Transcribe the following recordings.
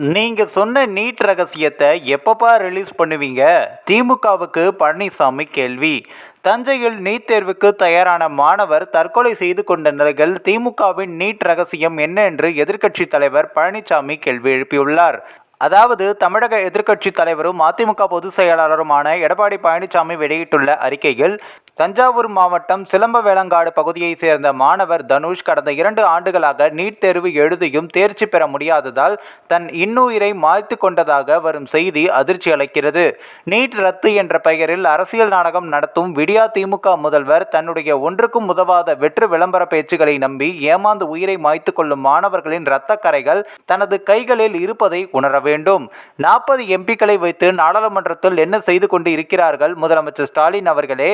நீங்க சொன்ன நீட் ரகசியத்தை எப்பப்பா ரிலீஸ் பண்ணுவீங்க? திமுகவுக்கு பழனிசாமி கேள்வி. தஞ்சையில் நீட் தேர்வுக்கு தயாரான மாணவர் தற்கொலை செய்து கொண்ட நிலையில் திமுகவின் நீட் ரகசியம் என்ன என்று எதிர்க்கட்சி தலைவர் பழனிசாமி கேள்வி எழுப்பியுள்ளார். அதாவது தமிழக எதிர்க்கட்சி தலைவரும் அதிமுக பொதுச் செயலாளருமான எடப்பாடி பழனிசாமி வெளியிட்டுள்ள அறிக்கையில் தஞ்சாவூர் மாவட்டம் சிலம்ப வேளங்காடு பகுதியைச் சேர்ந்த மாணவர் தனுஷ் கடந்த இரண்டு ஆண்டுகளாக நீட் தேர்வு எழுதியும் தேர்ச்சி பெற முடியாததால் தன் இன்னுயிரை மாய்த்து கொண்டதாக வரும் செய்தி அதிர்ச்சி அளிக்கிறது. நீட் ரத்து என்ற பெயரில் அரசியல் நாடகம் நடத்தும் விடியா திமுக முதல்வர் தன்னுடைய ஒன்றுக்கும் உதவாத வெற்று விளம்பர பேச்சுகளை நம்பி ஏமாந்து உயிரை மாய்த்து கொள்ளும் மாணவர்களின் இரத்த கரைகள் தனது கைகளில் இருப்பதை உணர வேண்டும். நாற்பது எம்பிக்களை வைத்து நாடாளுமன்றத்தில் என்ன செய்து கொண்டு இருக்கிறார்கள் முதலமைச்சர் ஸ்டாலின் அவர்களே?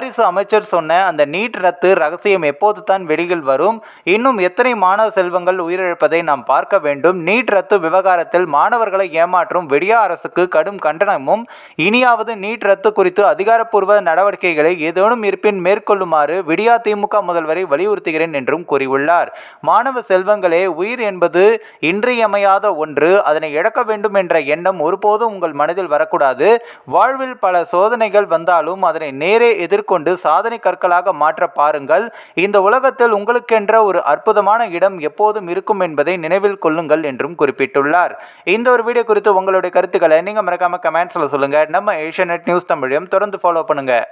வாரிசு அமைச்சர் சொன்ன அந்த நீட் ரத்து ரகசியம் எப்போது தான் வெளியில் வரும்? இன்னும் எத்தனை மாணவ செல்வங்கள் உயிரிழப்பதை நாம் பார்க்க வேண்டும். நீட் ரத்து விவகாரத்தில் மாணவர்களை ஏமாற்றும் வெடியா அரசுக்கு கடும் கண்டனமும். இனியாவது நீட் ரத்து குறித்து அதிகாரப்பூர்வ நடவடிக்கைகளை ஏதேனும் இருப்பின் மேற்கொள்ளுமாறு விடியா திமுக முதல்வரை வலியுறுத்துகிறேன் என்றும் கூறியுள்ளார். மாணவ செல்வங்களே உயிர் என்பது இன்றியமையாத ஒன்று. அதனை இழக்க வேண்டும் என்ற எண்ணம் ஒருபோதும் உங்கள் மனதில் வரக்கூடாது. வாழ்வில் பல சோதனைகள் வந்தாலும் அதனை நேரே எதிர்கொண்டு சாதனை கற்களாக மாற்ற பாருங்கள். இந்த உலகத்தில் உங்களுக்கென்ற ஒரு அற்புதமான இடம் எப்போதும் இருக்கும் என்பதை நினைவில் கொள்ளுங்கள் என்றும் குறிப்பிட்டுள்ளார். இந்த ஒரு வீடியோ குறித்து உங்களுடைய கருத்துக்களை நீங்கள் மறக்காம கமெண்ட்ஸில் சொல்லுங்கள் நம்ம ஏஷியா நியூஸ் தமிழையும் தொடர்ந்து ஃபாலோ பண்ணுங்கள்